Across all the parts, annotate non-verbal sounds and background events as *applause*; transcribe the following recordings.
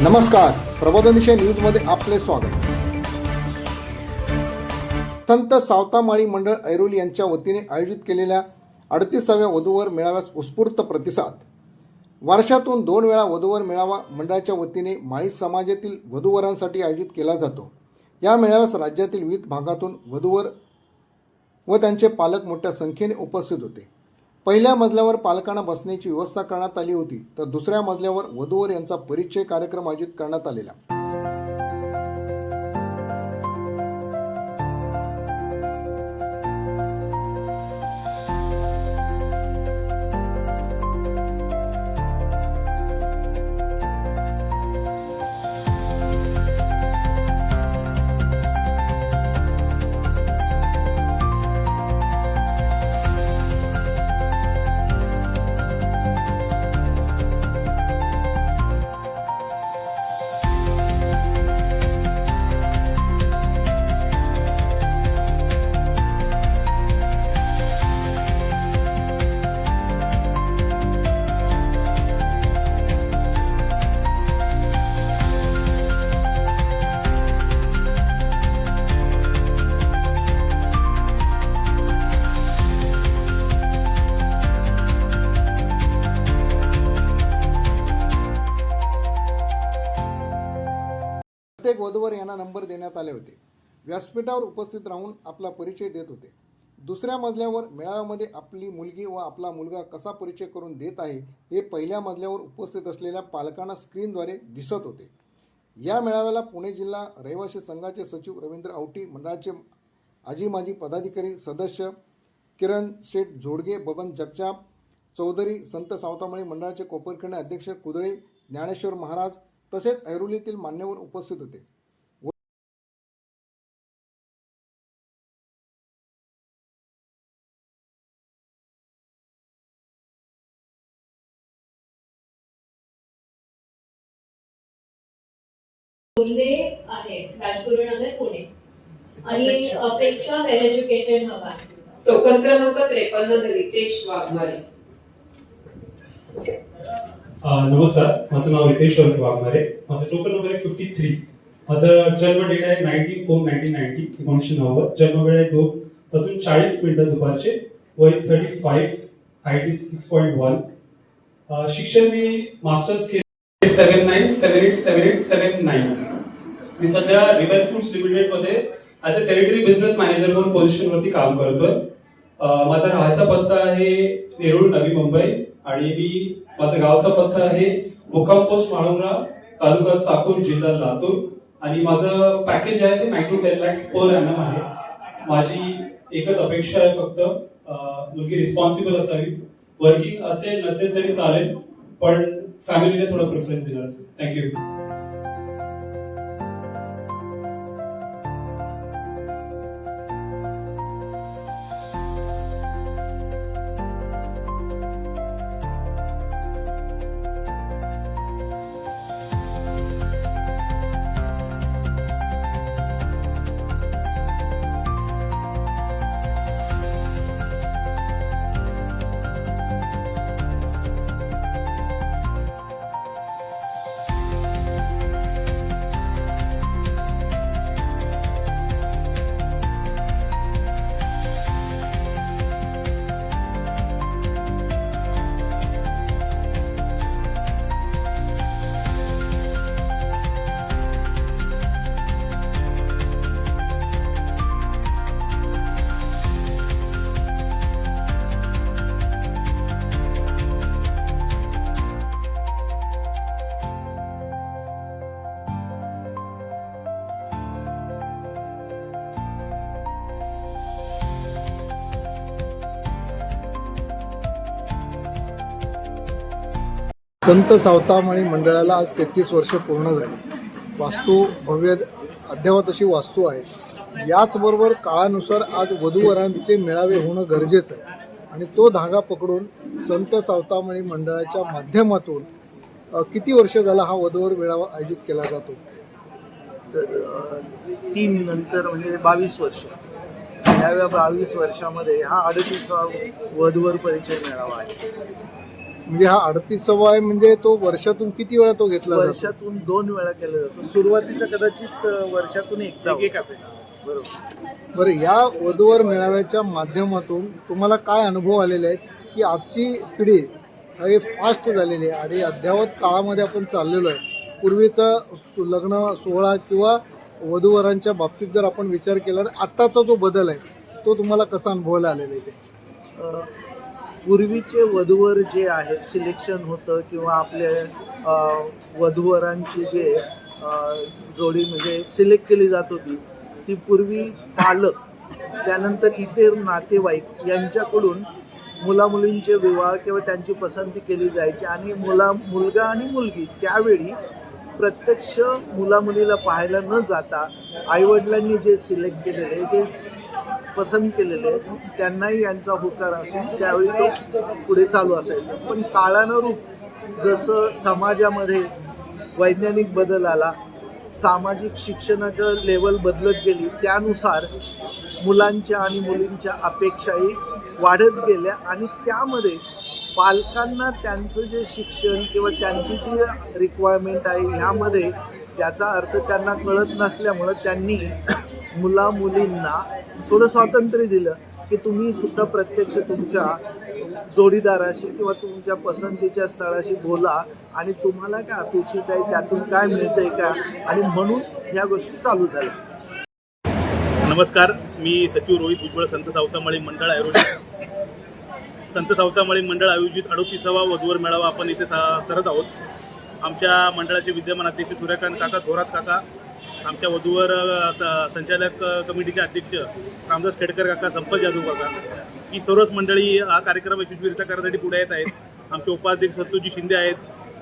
नमस्कार. प्रबोधनिशय न्यूजमध्ये आपले स्वागत. संत सावतामाळी मंडळ ऐरोली यांच्या वतीने आयोजित केलेल्या अडतीसाव्या वधूवर मेळाव्यास उत्स्फूर्त प्रतिसाद. वर्षातून दोन वेळा वधूवर मेळावा मंडळाच्या वतीने माळी समाजातील वधूवरांसाठी आयोजित केला जातो. या मेळाव्यास राज्यातील विविध भागातून वधूवर व त्यांचे पालक मोठ्या संख्येने उपस्थित होते. पहिल्या मजल्यावर पालकांना बसण्याची व्यवस्था करण्यात आली होती तर दुसऱ्या मजल्यावर वधूवर यांचा परिचय कार्यक्रम आयोजित करण्यात आलेला. प्रत्येक यांना नंबर देण्यात आले होते. व्यासपीठावर उपस्थित राहून आपला परिचय देत होते. दुसऱ्या मजल्यावर मेळाव्यामध्ये आपली मुलगी व आपला मुलगा कसा परिचय करून देत आहे हे पहिल्या मजल्यावर उपस्थित असलेल्या पालकांना स्क्रीनद्वारे दिसत होते. या मेळाव्याला पुणे जिल्हा रहिवासी संघाचे सचिव रवींद्र आवटी मंडळाचे आजी माजी पदाधिकारी सदस्य किरण शेठ जोडगे बबन जगचाप चौधरी संत सावतामळी मंडळाचे कोपरखंड अध्यक्ष कुदळे ज्ञानेश्वर महाराज तसेच ऐरोलीतील मान्यवर उपस्थित होते. बोलले आहे राजगुरुनगर पुणे. आणि अपेक्षा. वेल एज्युकेटेड हवा. टोकन क्रमांक त्रेपन्न रितेश वाघमारे. नमस्कार. माझं नाव रितेश शौर्य वाघमारे. माझं टोकन नंबर आहे फिफ्टी थ्री माझं जन्म डेट आहे नाईन्टीन फोर नाईन्टीन नाईन्टी एकोणीसशे नव्वद. जन्म वेळ आहे दोन पासून चाळीस मिनिटं दुपारचे. वयस thirty five I T six point one शिक्षण मी मास्टर्स केले seven nine seven eight seven eight seven nine मी सध्या रिबल फूड्स लिमिटेडमध्ये as a territory business manager म्हणून पोझिशनवरती काम करतोय. माझा राहायचा पत्ता आहे नेरूळ नवी मुंबई. आणि मी माझा गावचा पत्ता आहे मुक्काम पोस्ट माळुंगा तालुका चाकूर जिल्हा लातूर. आणि माझं पॅकेज आहे ते macro ten lakhs per annum आहे. माझी एकच अपेक्षा आहे फक्त मुलगी रिस्पॉन्सिबल असावी. वर्किंग असेल नसेल तरी चालेल पण फॅमिलीला थोडा प्रेफरन्स दिला असेल. थँक्यू संत सावतामाळी मंडळाला आज तेहतीस वर्ष पूर्ण झाली. वास्तू भव्य अद्यावत अशी वास्तू आहे. याचबरोबर काळानुसार आज वधूवरांचे मेळावे होणं गरजेचं आहे. आणि तो धागा पकडून संत सावतामणी मंडळाच्या माध्यमातून किती वर्ष झाला हा वधूवर मेळावा आयोजित केला जातो? तर तीन नंतर म्हणजे बावीस वर्ष. या बावीस वर्षामध्ये हा अडतीसावा वधूवर परिचय मेळावा आहे. म्हणजे हा अडतीसावा आहे म्हणजे तो वर्षातून किती वेळा तो घेतला जातो? वर्षातून दोन वेळा केला जातो. सुरुवातीचा कदाचित अं, वर्षातून एकदा होतो. बरोबर. बरं या वधूवर मेळाव्याच्या माध्यमातून तुम्हाला काय अनुभव आलेले आहेत की आजची पिढी हे फास्ट झालेली आहे आणि अद्यावत काळामध्ये आपण चाललेलो आहे. पूर्वीचा सु- लग्न सोहळा किंवा वधूवरांच्या बाबतीत जर आपण विचार केला तर आत्ताचा जो बदल आहे तो तुम्हाला कसा अनुभवायला आलेला आहे ते अ, पूर्वीचे वधूवर जे आहेत सिलेक्शन होतं किंवा आपले वधूवरांची जे जोडी म्हणजे सिलेक्ट केली जात होती ती पूर्वी पालक त्यानंतर इतर नातेवाईक यांच्याकडून मुलामुलींचे विवाह किंवा त्यांची पसंती केली जायची आणि मुला मुलगा आणि मुलगी त्यावेळी प्रत्यक्ष मुलामुलीला पाहायला न जाता आईवडिलांनी जे सिलेक्ट केलेले जे पसंत केलेले आहेत. त्यांनाही यांचा होकार असून त्यावेळी तो पुढे चालू असायचा. पण काळानुरूप जसं समाजामध्ये वैज्ञानिक बदल आला सामाजिक शिक्षणाचं लेवल बदलत गेली त्यानुसार मुलांच्या आणि मुलींच्या अपेक्षाही वाढत गेल्या आणि त्यामध्ये पालकांना त्यांचं जे शिक्षण किंवा त्यांची जी रिक्वायरमेंट आहे ह्यामध्ये त्याचा अर्थ त्यांना कळत नसल्यामुळं त्यांनी मुला मुलींना थोडं स्वातंत्र्य दिलं की तुम्ही सुद्धा प्रत्यक्ष तुमच्या जोडीदाराशी किंवा तुमच्या पसंतीच्या स्थळाशी बोला आणि तुम्हाला काय अपेक्षित आहे त्यातून काय मिळतंय का? आणि म्हणून ह्या गोष्टी चालू झाल्या. नमस्कार मी सचिव रोहित भुजबळ संत सावतामाळी मंडळ आयोजित संत सावतामाळी मंडळ आयोजित अडोतीसावा वधूवर मेळावा आपण इथे सा करत आहोत. आमच्या मंडळाचे विद्यमान अध्यक्ष सूर्यकांत काका थोरात काका आमच्या वधूवर संचालक कमिटीचे अध्यक्ष रामदास खेडकर काका संपत जाधव काका ही सर्वच मंडळी हा कार्यक्रम यशस्वीरित्या करण्यासाठी पुढे येत आहेत. आमचे उपाध्यक्ष सत्तूजी शिंदे आहेत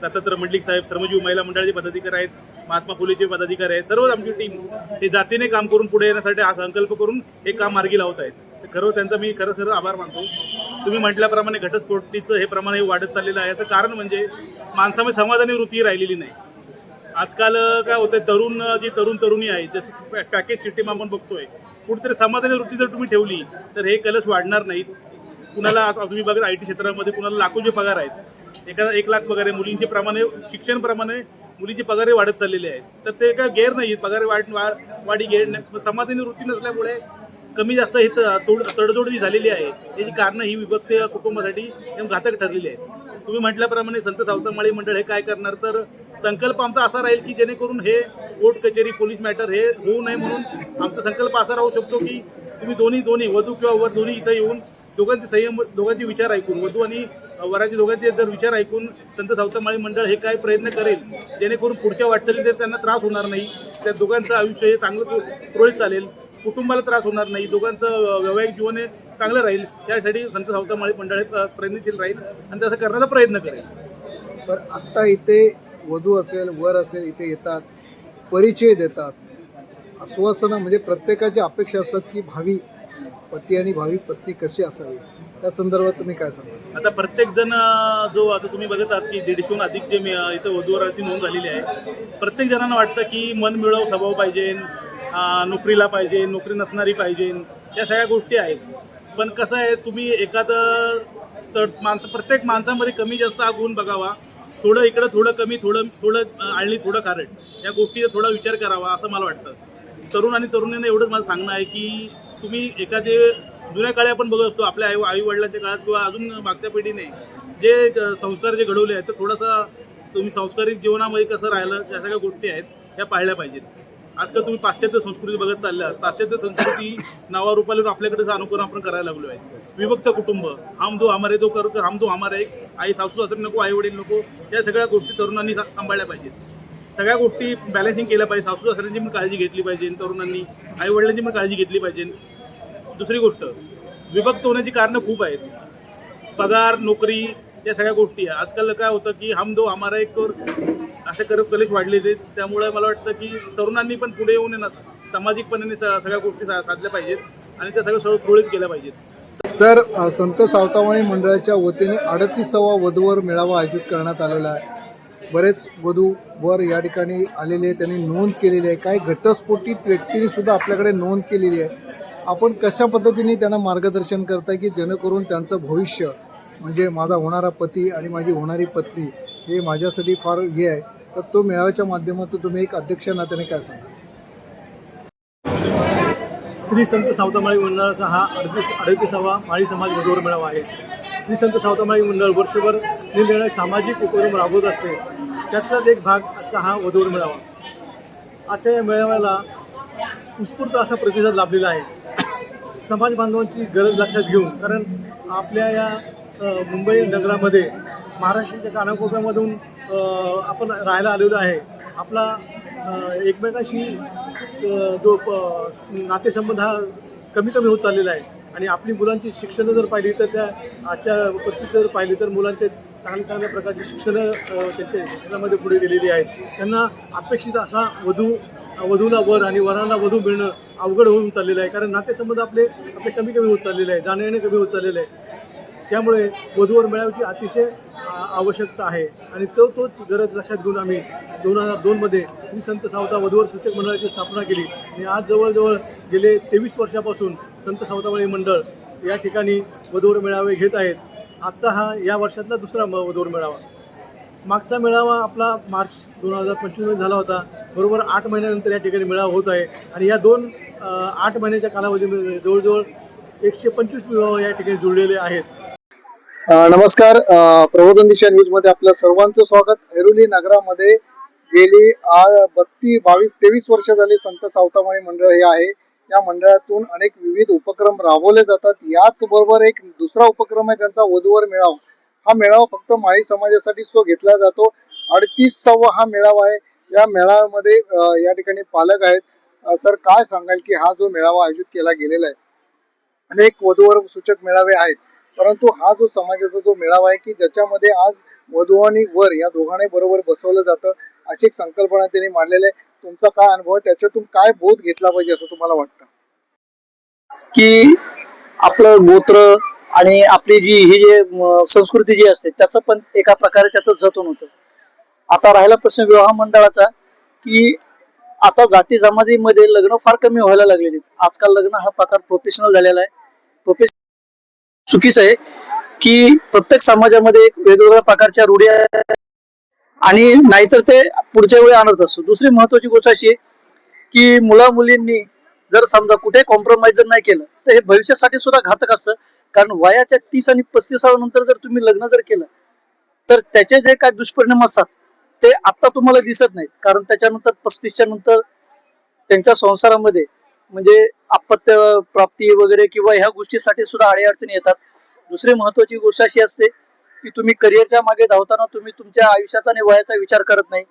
दत्तात्रय मंडलिक साहेब श्रमजीव महिला मंडळाचे पदाधिकारी आहेत महात्मा फुलेचे पदाधिकारी आहेत सर्वच आमची टीम हे जातीने काम करून पुढे येण्यासाठी हा संकल्प करून हे काम मार्गी लावत आहेत. खरं त्यांचा मी खरं खरं आभार मानतो. तुम्ही म्हटल्याप्रमाणे घटस्फोटीचं हे प्रमाण हे वाढत चाललेलं आहे. याचं कारण म्हणजे माणसामध्ये समाधानी वृत्ती राहिलेली नाही. आजकाल काय होतंय तरुण जी तरुण तरुणी आहे जसं पॅ- पॅकेज सिस्टीम आपण बघतोय कुठेतरी समाधानी वृत्ती जर तुम्ही ठेवली तर हे कलश वाढणार नाहीत. कुणाला आता तुम्ही बघा आय टी क्षेत्रामध्ये कुणाला लाखोचे पगार आहेत. एखादा एक लाख पगार आहे मुलींचे प्रमाणे शिक्षणप्रमाणे मुलींचे पगारही वाढत चाललेले आहेत. तर ते काय गैर नाही आहेत पगार वाढ वाढ वाढी गैर नाही. समाधानी वृत्ती नसल्यामुळे कमी जास्त हे तोड तडजोड जी झालेली आहे. याची कारणं ही विभक्त कुटुंबासाठी एकदम घातक ठरलेली आहे तुम्ही म्हटल्याप्रमाणे संत सावतामाळी मंडळ हे काय करणार? तर संकल्प आमचा असा राहील की जेणेकरून हे कोर्ट कचेरी पोलीस मॅटर हे होऊ नये म्हणून आमचा संकल्प असा राहू शकतो की तुम्ही दोन्ही दोन्ही वधू किंवा वर दोन्ही इथं येऊन दोघांचे संयम दोघांचे विचार ऐकून वधू आणि वराचे दोघांचे जर विचार ऐकून संत सावतामाळी मंडळ हे काय प्रयत्न करेल जेणेकरून पुढच्या वाटचालीत त्यांना त्रास होणार नाही त्या दोघांचं आयुष्य हे चांगलं सुरळीत चालेल. कुटुंबाला त्रास होणार नाही दोघांचं वैवाहिक जीवन हे चांगलं राहील. यासाठी संत सावतामाळी मंडळ हे प्र- प्रयत्नशील राहील आणि तसं करण्याचा प्रयत्न करेल. तर आत्ता इथे वधू असेल वर असेल इथे येतात परिचय देतात. आश्वासनं म्हणजे प्रत्येकाची अपेक्षा असतात की भावी पती आणि भावी पत्नी कशी असावी. त्या संदर्भात तुम्ही काय सांगा आता प्रत्येक जण जो आता तुम्ही बघत आहात की दीडशेहून अधिक जे इथं वधूवराची नोंद झालेली आहे प्रत्येक जणांना वाटतं की मन मिळव स्वभाव पाहिजे नोकरीला पाहिजे नोकरी नसणारी पाहिजे या सगळ्या गोष्टी आहेत. पण कसं आहे तुम्ही एखादं तर माणसं प्रत्येक माणसामध्ये कमी जास्त हा गुण बघावा. थोडं इकडं थोडं कमी थोडं थोडं आणली थोडं कारण या गोष्टीचा थोडा विचार करावा असं मला वाटतं. तरुण आणि तरुणींना एवढंच मला सांगणं आहे की तुम्ही एखादे जुन्या काळी आपण बघत असतो आपल्या आई आई वडिलांच्या काळात किंवा अजून मागच्या पिढीने जे संस्कार जे घडवले आहेत तर थोडासा तुम्ही संस्कारिक जीवनामध्ये कसं राहिलं त्या सगळ्या गोष्टी आहेत त्या पाळल्या पाहिजेत. आजकाल तुम्ही पाश्चात्य संस्कृती बघत चालल्या पाश्चात्य संस्कृती नावारूपाला आपल्याकडे अनुकरण आपण करायला लागलो आहे विभक्त कुटुंब हम दो हमारे दो करू हम दो हमारे एक आई सासू सासरे नको आई वडील नको या सगळ्या गोष्टी तरुणांनी सांभाळल्या पाहिजेत. सगळ्या गोष्टी बॅलन्सिंग केल्या पाहिजे. सासू सासऱ्यांची पण काळजी घेतली पाहिजे तरुणांनी आई वडिलांची पण काळजी घेतली पाहिजे. दुसरी गोष्ट विभक्त होण्याची कारणं खूप आहेत. पगार नोकरी या सगळ्या गोष्टी आहे. आजकाल काय होतं की हम दो हमारा एक और असे करत कलेश वाढलेले त्यामुळे मला वाटतं की तरुणांनी पण पुढे येऊन ना सामाजिकपणाने स- सगळ्या गोष्टी सा- साधल्या पाहिजेत आणि त्या सगळ्या सुरळीत सुरळीत केल्या पाहिजेत. सर संत सावतावाणी मंडळाच्या वतीने अडतीसावा वधूवर मेळावा आयोजित करण्यात आलेला आहे. बरेच वधू वर या ठिकाणी आलेले आहे त्यांनी नोंद केलेली आहे. काही घटस्फोटित व्यक्तींनी सुद्धा आपल्याकडे नोंद केलेली आहे. आपण कशा पद्धतीने त्यांना मार्गदर्शन करताय की जेणेकरून त्यांचं भविष्य म्हणजे माझा होणारा पती आणि माझी होणारी पत्नी हे माझ्यासाठी फार हे आहे. तर तो मेळाव्याच्या माध्यमातून तुम्ही एक अध्यक्ष नात्याने काय सांगा? श्री संत सावतामाळी मंडळाचा हा अडतीस अडतीसावा माळी समाज वधूवर मेळावा आहे. श्री संत सावतामाळी मंडळ वर्षभर निरनिराळे सामाजिक उपक्रम राबवत असते. त्याचाच एक भाग आजचा हा वधूर मेळावा. आजच्या या मेळाव्याला उत्स्फूर्त असा प्रतिसाद लाभलेला आहे. समाज बांधवांची गरज लक्षात घेऊन कारण आपल्या या मुंबई नगरामध्ये महाराष्ट्राच्या कानाकोपऱ्यामधून आपण राहायला आलेलो आहे. आपला एकमेकाशी जो प- नातेसंबंध हा कमी कमी होत चाललेला आहे. आणि आपली मुलांची शिक्षणं जर पाहिली तर त्या आजच्या परिस्थितीत जर पाहिली तर मुलांचे चांगल्या चांगल्या प्रकारची शिक्षणं त्यांच्या शिक्षणामध्ये पुढे गेलेली आहेत. त्यांना अपेक्षित असा वधू वधूला वर आणि वराला वधू मिळणं अवघड होऊन चाललेलं आहे. कारण नातेसंबंध आपले आपले कमी कमी होत चाललेले आहे जाणं येणं कमी होत चाललेलं आहे. त्यामुळे वधूवर मेळाव्याची अतिशय आवश्यकता आहे. आणि तो तोच गरज लक्षात घेऊन आम्ही दोन हजार दोनमध्ये श्री संत सावता वधूवर सूचक मंडळाची स्थापना केली. आणि आज जवळजवळ गेले तेवीस वर्षापासून संत सावताबाई मंडळ या ठिकाणी वधूवर मेळावे घेत आहेत. आजचा हा या वर्षातला दुसरा म- वधूवर मेळावा. मागचा मेळावा आपला मार्च दोन हजार पंचवीसमध्ये झाला होता. बरोबर आठ महिन्यानंतर या ठिकाणी मेळावा होत आहे. आणि या दोन आठ महिन्याच्या कालावधीमध्ये जवळजवळ एकशे पंचवीस विवाह या ठिकाणी जुळलेले आहेत. नमस्कार. प्रबोधन दिशा न्यूजमध्ये आपलं सर्वांचं स्वागत. ऐरोली नगरामध्ये गेली बत्तीस बावीस तेवीस वर्ष झाली संत सावतामाळी मंडळ हे आहे. या मंडळातून अनेक विविध उपक्रम राबवले जातात. याच बरोबर एक दुसरा उपक्रम आहे त्यांचा वधूवर मेळावा. हा मेळावा फक्त माळी समाजासाठी तो घेतला जातो. अडतीसावा हा मेळावा आहे. या मेळाव्यामध्ये या ठिकाणी पालक आहेत. सर काय सांगाल की हा जो मेळावा आयोजित केला गेलेला आहे? अनेक वधूवर सूचक मेळावे आहेत. परंतु हा जो समाजाचा जो मेळावा आहे की ज्याच्यामध्ये आज वधू आणि वर या दोघांनी बरोबर बसवलं जातं अशी एक संकल्पना त्यांनी मांडलेली आहे. तुमचा काय अनुभव त्याच्यातून काय बोध घेतला पाहिजे असं तुम्हाला वाटतं? की आपलं गोत्र आणि आपली जी ही जे संस्कृती जी असते त्याचं पण एका प्रकारे त्याचं जतन होतं. आता राहिला प्रश्न विवाह मंडळाचा की आता जाती जमातीमध्ये लग्न फार कमी व्हायला लागलेली आहेत. आजकाल लग्न हा प्रकार प्रोफेशनल झालेला आहे. प्रोफेशनल चुकीचं आहे की प्रत्येक समाजामध्ये एक वेगवेगळ्या प्रकारच्या रूढी आणि नाहीतर ते पुढच्या वेळी आणत असतो. दुसरी महत्वाची गोष्ट अशी आहे की मुला मुलींनी जर समजा कुठे कॉम्प्रोमाइज जर नाही केलं तर हे भविष्यासाठी सुद्धा घातक असतं. कारण वयाच्या तीस आणि पस्तीसाव्या नंतर जर तुम्ही लग्न जर केलं तर त्याचे जे काय दुष्परिणाम असतात ते आता तुम्हाला दिसत नाहीत. कारण त्याच्यानंतर पस्तीसच्या नंतर त्यांच्या संसारामध्ये म्हणजे अपत्य प्राप्ती वगैरे किंवा ह्या गोष्टीसाठी सुद्धा अडीअडचणी येतात. दुसरी महत्वाची गोष्ट अशी असते की तुम्ही करिअरच्या मागे धावताना तुम्ही तुमच्या आयुष्याचा आणि वयाचा विचार करत नाही.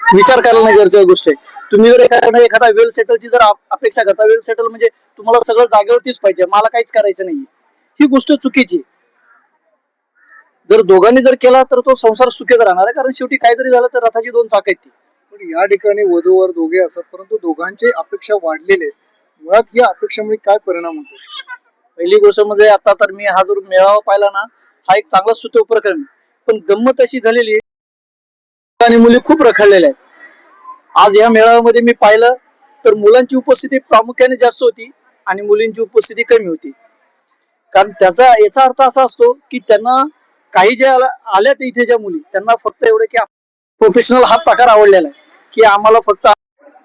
विचार करायला नाही गरजेची गोष्ट आहे. तुम्ही जर एखादा एखादा वेल सेटलची जर अपेक्षा करता वेल सेटल म्हणजे तुम्हाला सगळं जागेवरतीच पाहिजे मला काहीच करायचं नाही ही गोष्ट चुकीची आहे. जर दोघांनी जर केला तर तो संसार सुखेत राहणार आहे कारण शेवटी काहीतरी झालं तर रथाची दोन चाक आहेत ती. पण या ठिकाणी वधूवर दोघे असतात परंतु दोघांचे अपेक्षा वाढलेले आहेत. मुळात या अपेक्षामुळे काय परिणाम होतो? पहिली गोष्ट म्हणजे आता तर मी हा जर मेळावा पाहिला ना हा एक चांगला सुतो उपक्रम पण गंमत अशी झालेली आणि मुली खूप रखडलेल्या आहेत. आज या मेळाव्यामध्ये मी पाहिलं तर मुलांची उपस्थिती प्रामुख्याने जास्त होती आणि मुलींची उपस्थिती कमी होती. कारण त्याचा याचा अर्थ असा असतो की त्यांना काही ज्या आल्या- आल्यात इथे ज्या मुली त्यांना फक्त एवढं की प्रोफेशनल हा प्रकार आवडलेला आहे. की आम्हाला फक्त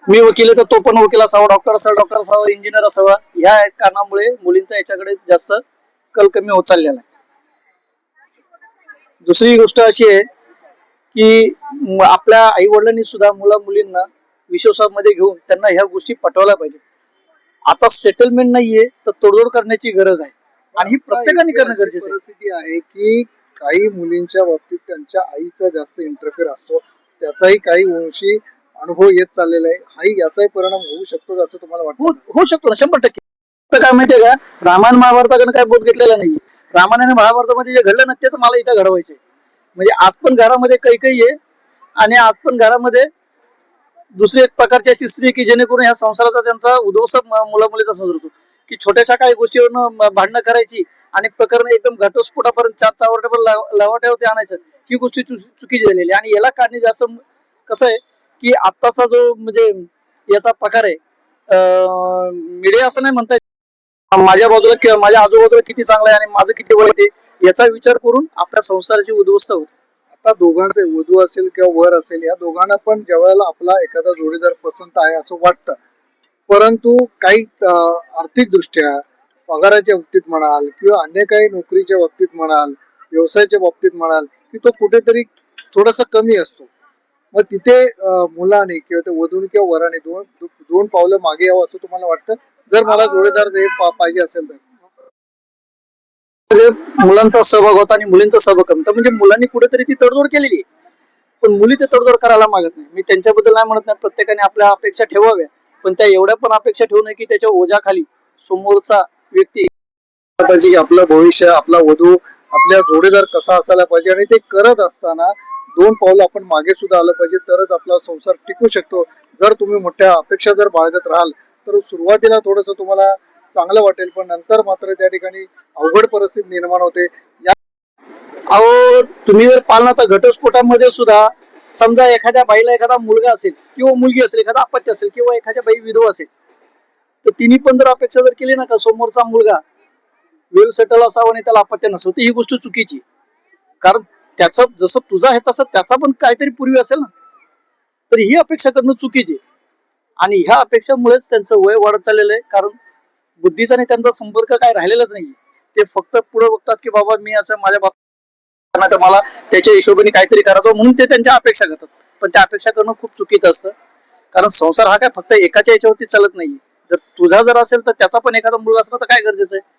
मी वकील आहे तर तो पण वकील असावा डॉक्टर असावा डॉक्टर असावा इंजिनियर असावा. ह्या कारणामुळे मुलींचा याच्याकडे जास्त कल कमी होत चाललेला आहे. दुसरी गोष्ट अशी आहे की आपल्या आई वडिलांनी सुद्धा मुला मुलींना विश्वासामध्ये घेऊन त्यांना ह्या गोष्टी पटवल्या पाहिजे आता सेटलमेंट नाहीये तर तोडजोड करण्याची गरज आहे. आणि ही प्रत्येकाने करणं गरजेचं परिस्थिती आहे की काही मुलींच्या बाबतीत त्यांच्या आईचा जास्त इंटरफेअर असतो. त्याचाही काही वंशी अनुभव येत चाललेला आहे. हाही याचाही परिणाम होऊ शकतो असं तुम्हाला वाटतं? हो, होऊ शकतो ना शंभर टक्के. काय माहितीये का रामायण महाभारताकडे काय बोध घेतलेला नाही रामायण आणि महाभारतामध्ये जे घडलं ना तेच मला इथं घडवायचे म्हणजे आज पण घरामध्ये काही काही आहे आणि आज पण घरामध्ये दुसरी एक प्रकारची अशी स्त्री की जेणेकरून ह्या संसाराचा त्यांचा उद्ध्वस्त मुला मुलीचा संसार होतो. की छोट्याशा काही गोष्टीवरून भांडणं करायची आणि प्रकरण एकदम घटस्फोटापर्यंत चार लावा ठेवते आणायचं. ही गोष्टी चुकीची झालेली आहे. आणि याला कारणी जास्त कसं आहे की आत्ताचा जो म्हणजे याचा प्रकार आहे मीडिया असं नाही म्हणता येत. माझ्या बाजूला किंवा माझ्या आजूबाजूला किती चांगलं आहे आणि माझं किती वाईट आहे याचा विचार करून आपल्या संसाराची उद्ध्वस्त होते. आता दोघांचे वधू असेल किंवा वर असेल या दोघांना पण ज्यावेळेला आपला एखादा जोडीदार पसंत आहे असं वाटतं. परंतु काही आर्थिक दृष्ट्या पगाराच्या बाबतीत म्हणाल किंवा अन्य काही नोकरीच्या बाबतीत म्हणाल व्यवसायाच्या बाबतीत म्हणाल की तो कुठेतरी थोडासा कमी असतो. मग तिथे मुलाने किंवा ते वधून किंवा वराने दोन दोन पावलं मागे यावं असं तुम्हाला वाटतं? जर मला जोडीदार जे पाहिजे असेल तर. म्हणजे मुलांचा सहभाग होता आणि मुलींचा सहभाग कमी होता. म्हणजे मुलांनी कुठेतरी ती तडजोड केलेली पण मुली ते तडजोड करायला मागत नाही. मी त्यांच्याबद्दल नाही म्हणत नाही. प्रत्येकाने आपल्या अपेक्षा ठेवाव्या. पण त्या एवढ्या पण अपेक्षा ठेवू नये की त्याच्या ओझ्याखाली समोरचा व्यक्ती आपलं भविष्य आपला वधू आपल्या जोडीदार कसा असायला पाहिजे आणि ते करत असताना दोन पावलं आपण मागे सुद्धा आलं पाहिजे तरच आपला संसार टिकू शकतो. जर तुम्ही मोठ्या अपेक्षा जर बाळगत राहाल तर सुरुवातीला थोडस तुम्हाला चांगलं वाटेल पण नंतर मात्र त्या ठिकाणी अवघड परिस्थिती निर्माण होते. या अहो तुम्ही जर पालना तर घटस्फोटामध्ये सुद्धा समजा एखाद्या बाईला एखादा मुलगा असेल किंवा मुलगी असेल एखादा अपत्य असेल किंवा एखाद्या बाई विधवा असेल तर तिने पण जर अपेक्षा जर केली ना का समोरचा मुलगा वेल सेटल असावा आणि त्याला अपत्य नसावं तर ही गोष्ट चुकीची कारण त्याचा जसं तुझा आहे तसं त्याचा पण काहीतरी पूर्वी असेल ना. तर ही अपेक्षा करणं चुकीची आहे. आणि ह्या अपेक्षामुळेच त्यांचं वय वाढत चाललेलं आहे. कारण बुद्धीचा आणि त्यांचा संपर्क काय राहिलेलाच नाही ते फक्त पुढे बघतात की बाबा मी असं माझ्या बाबा तर मला त्याच्या हिशोबाने काहीतरी करायचं म्हणून ते त्यांच्या अपेक्षा करतात. पण त्या अपेक्षा करणं खूप चुकीचं असतं. कारण संसार हा काय फक्त एकाच्या याच्यावरती चालत नाही जर तुझा जर असेल तर त्याचा पण एखादा मुलगा असला तर काय गरजेचं आहे?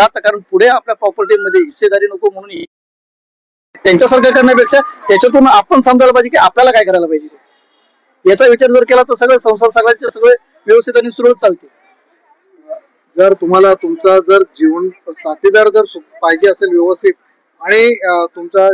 का? तर कारण पुढे आपल्या प्रॉपर्टीमध्ये हिस्सेदारी नको म्हणून त्यांच्यासारखं करण्यापेक्षा त्याच्यातून आपण समजायला पाहिजे की आपल्याला काय करायला पाहिजे? याचा विचार जर केला तर सगळे संसार सगळ्यांचे सगळे व्यवस्थित आणि सुरळीत चालते जर तुम्हाला तुमचा जर जीवन साथीदार जर पाहिजे असेल व्यवस्थित आणि तुमचा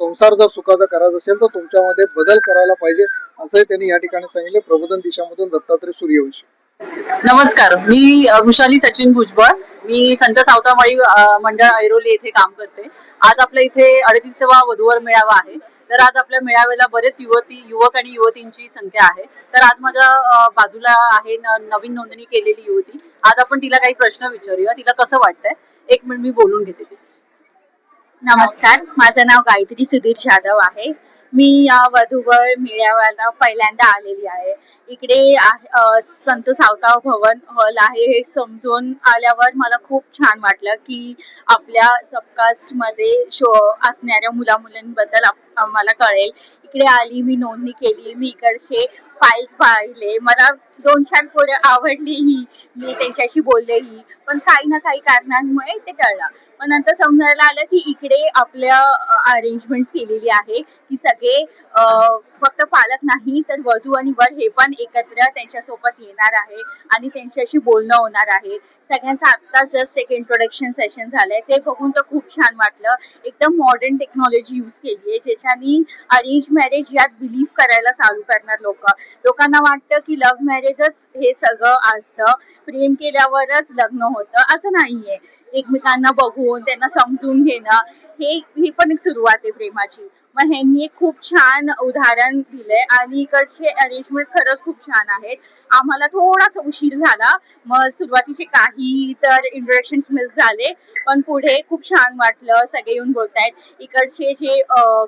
संसार जर सुखाचा करायचा असेल तर तुमच्यामध्ये बदल करायला पाहिजे असंही त्यांनी या ठिकाणी सांगितले. प्रबोधन दिशामधून दत्तात्रय सूर्यवंशी. नमस्कार. मी अ, वृषाली सचिन भुजबळ. मी संत सावतामाळी मंडळ ऐरोली येथे काम करते. आज आपल्या इथे अडतीसवा वधूवर मेळावा आहे. तर आज आपल्या मेळाव्याला बरेच युवती युवक आणि युवतींची संख्या आहे. तर आज माझ्या बाजूला आहे नवीन नोंदणी केलेली युवती. आज आपण तिला काही प्रश्न विचारूया. तिला कसं वाटतंय? एक मिनिट मी बोलून घेते तिची नमस्कार. माझं नाव गायत्री सुधीर जाधव आहे. मी या वधूवर मेळाव्याला पहिल्यांदा आलेली आहे. इकडे आहे- संत सावताव भवन हॉल आहे. हे समजून आल्यावर मला खूप छान वाटलं की आपल्या सबकास्टमध्ये शो असणाऱ्या मला आम्हाला कळेल. इकडे आली मी नोंदणी केली मी इकडचे फाईल्स पाहिले. मला दोन चार पोरं आवडलीही मी त्यांच्याशी बोललेही पण काही ना काही कारणांमुळे ते टळलं. मग नंतर समजायला आलं की इकडे आपल्या अरेंजमेंट केलेली आहे की सगळे फक्त पालक नाही तर वधू आणि वर हे पण एकत्र त्यांच्यासोबत येणार आहे आणि त्यांच्याशी बोलणं होणार आहे. सगळ्यांचं आत्ता जस्ट एक इंट्रोडक्शन सेशन झालंय. ते बघून तर खूप छान वाटलं. एकदम मॉडर्न टेक्नॉलॉजी यूज केली आहे ज्याच्यानी अरेंज मॅरेज यात बिलीव्ह करायला चालू करणार लोक. लोकांना वाटतं की लव्ह मॅरेजच हे सगळं असतं. प्रेम केल्यावरच लग्न होतं. असं नाहीये. एकमेकांना बघून त्यांना समजून घेणं हे ही पण एक सुरुवात आहे प्रेमाची. मग ह्यांनी खूप छान उदाहरण दिलंय. आणि इकडचे अरेंजमेंट खरंच खूप छान आहेत. आम्हाला थोडासा उशीर झाला. मग सुरुवातीचे काही तर इंट्रोडक्शन मिस झाले. पण पुढे खूप छान वाटलं सगळे येऊन बोलतायत. इकडचे जे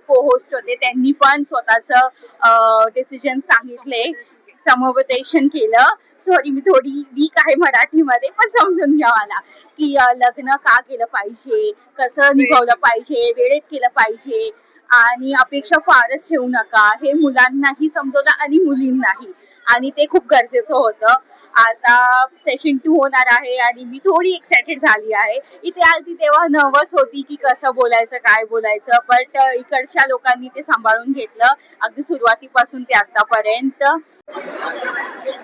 को होस्ट होते त्यांनी पण स्वतःचं डिसिजन सांगितले. समुपदेशन केलं. सॉरी मी थोडी वीक आहे मराठीमध्ये पण समजून घ्या मला की लग्न का केलं पाहिजे कसं निभावलं पाहिजे वेळेत केलं पाहिजे आणि अपेक्षा फारच ठेवू नका. हे मुलांनाही समजवलं आणि मुलींनाही. आणि ते खूप गरजेचं होतं. आता सेशन टू होणार आहे आणि मी थोडी एक्सायटेड झाली आहे. इथे आलती तेव्हा नर्वस होती की कसं बोलायचं काय बोलायचं बट इकडच्या लोकांनी ते सांभाळून घेतलं. अगदी सुरुवातीपासून ते आतापर्यंत.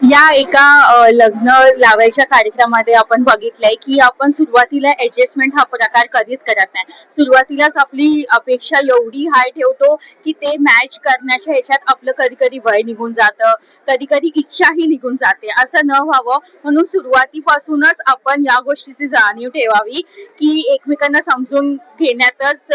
या एका अ, लग्न लावायच्या कार्यक्रमामध्ये आपण बघितलंय की आपण सुरुवातीला ऍडजस्टमेंट हा प्रकार कधीच करत नाही. सुरुवातीलाच आपली अपेक्षा एवढी हाय ठेवतो की ते मॅच करण्याच्या ह्याच्यात आपलं कधी कधी वय निघून जातं कधी कधी इच्छाही निघून जाते. असं न व्हावं. म्हणून सुरुवातीपासूनच आपण या गोष्टीची जाणीव ठेवावी की एकमेकांना समजून घेण्यातच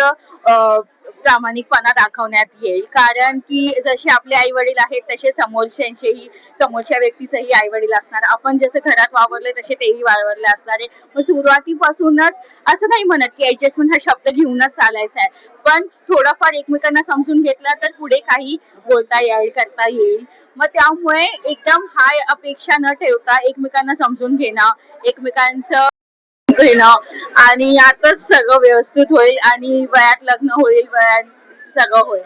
प्रामाणिकपणा दाखवण्यात येईल. कारण की जसे आपले आई वडील आहेत तसे समोरच्यांचेही समोरच्या व्यक्तीचेही आई वडील असणार. आपण जसं घरात वावरले तसे तेही वावरले असणार आहे. मग सुरुवातीपासूनच असं नाही म्हणत की ऍडजस्टमेंट हा शब्द घेऊनच चालायचा आहे. पण थोडाफार एकमेकांना समजून घेतला तर पुढे काही बोलता येईल करता येईल. मग त्यामुळे एकदम हाय अपेक्षा न ठेवता एकमेकांना समजून घेणं एकमेकांचं घेणं हो. आणि यातच सगळं व्यवस्थित होईल आणि वयात लग्न होईल वयात सगळं होईल.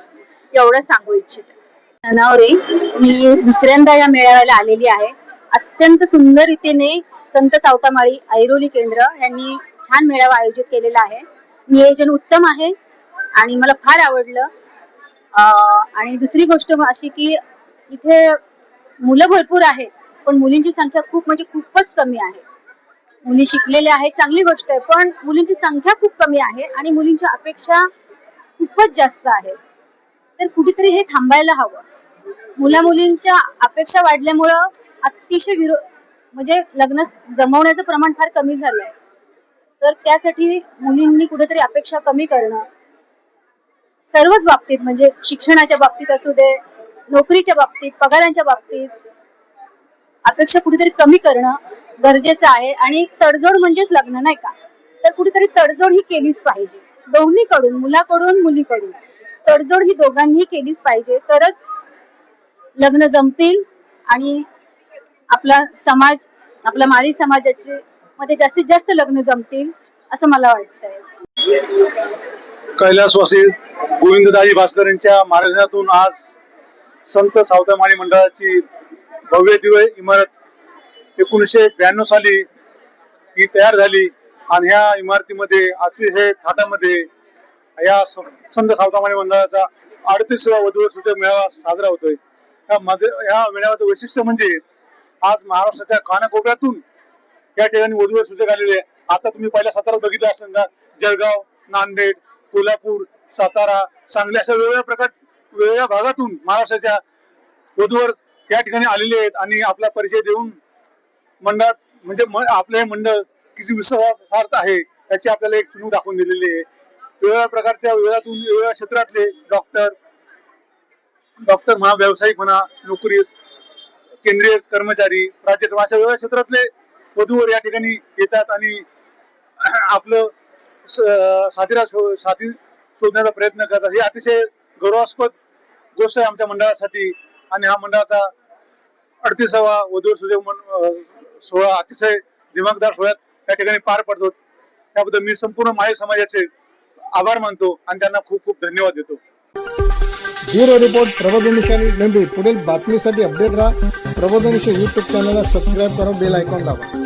एवढं सांगू इच्छिते. नवरे मी दुसऱ्यांदा या मेळाव्याला आलेली आहे. अत्यंत सुंदर रीतीने संत सावतामाळी ऐरोली केंद्र यांनी छान मेळावा आयोजित केलेला आहे. नियोजन उत्तम आहे आणि मला फार आवडलं. आणि दुसरी गोष्ट अशी की इथे मुलं भरपूर आहेत पण मुलींची संख्या खूप म्हणजे खूपच कमी आहे. मुली शिकलेल्या आहेत चांगली गोष्ट आहे पण मुलींची संख्या खूप कमी आहे आणि मुलींच्या अपेक्षा खूपच जास्त आहेत तर कुठेतरी हे थांबायला हवं. मुला मुलींच्या अपेक्षा वाढल्यामुळं अतिशय विरोध म्हणजे लग्न जमवण्याचं प्रमाण फार कमी झालंय. तर त्यासाठी मुलींनी कुठेतरी अपेक्षा कमी करणं. सर्वच बाबतीत म्हणजे शिक्षणाच्या बाबतीत असू दे नोकरीच्या बाबतीत पगारांच्या बाबतीत अपेक्षा कुठेतरी कमी करणं गरजेचं आहे आणि तडजोड म्हणजेच लग्न नाही का? तर कुठेतरी तडजोड ही केलीच पाहिजे. दोन्हीकडून मुलाकडून मुलीकडून. तडजोड ही दोघांनी केलीच पाहिजे. तरच लग्न जमतील आणि आपला समाज आपला माळी समाजाचे मध्ये जास्तीत जास्त लग्न जमतील असं मला वाटतंय. कैलासवासी गोविंददाजी भास्कर यांच्या मार्गदर्शनातून आज संत सावतामाळी मंडळाची भव्य दिव्य इमारत एकोणीसशे ब्याण्णव साली ही तयार झाली आणि ह्या इमारतीमध्ये अतिशय थाटामध्ये या संत सावतामाळी मंडळाचा अडतीसवा वधू सूचक मेळावा साजरा होतोय. या मध्ये या मेळाव्याचं वैशिष्ट्य म्हणजे आज महाराष्ट्राच्या कानाकोपऱ्यातून या ठिकाणी वधूवर सूचक आलेले आता तुम्ही पहिल्या सातारात बघितलं असेल का जळगाव नांदेड कोल्हापूर सातारा सांगली अशा वेगवेगळ्या प्रकार वेगवेगळ्या भागातून महाराष्ट्राच्या वधूवर या ठिकाणी आलेले आहेत आणि आपला परिचय देऊन मंडळात म्हणजे म- आपलं हे मंडळ किती विश्वासार्थ आहे याची आपल्याला एक चुनू दाखवून दिलेली आहे. वेगवेगळ्या प्रकारच्या वेगळ्यातून वेगवेगळ्या क्षेत्रातले डॉक्टर डॉक्टर म्हणा व्यावसायिक म्हणा नोकरी केंद्रीय कर्मचारी राज्यक्रम अशा वेगळ्या क्षेत्रातले वधूवर या ठिकाणी येतात आणि *clears throat* आपलं साथीरा साथीला साथी शोधण्याचा प्रयत्न करतात. ही अतिशय गौरवास्पद गोष्ट आहे आमच्या मंडळासाठी आणि हा मंडळाचा अडतीसावा वधूर सुजय सोहळा अतिशय दिमागदार सोहळ्यात त्या ठिकाणी पार पडतो. त्याबद्दल मी संपूर्ण माय समाजाचे आभार मानतो आणि त्यांना खूप खूप धन्यवाद देतो. Bureau report Prabodhnisha Nandi. पुढील बातमीसाठी अपडेट राहा. प्रबोधनिशा युट्यूब चॅनलला सबस्क्राईब करा बेल आयकॉन दाबा.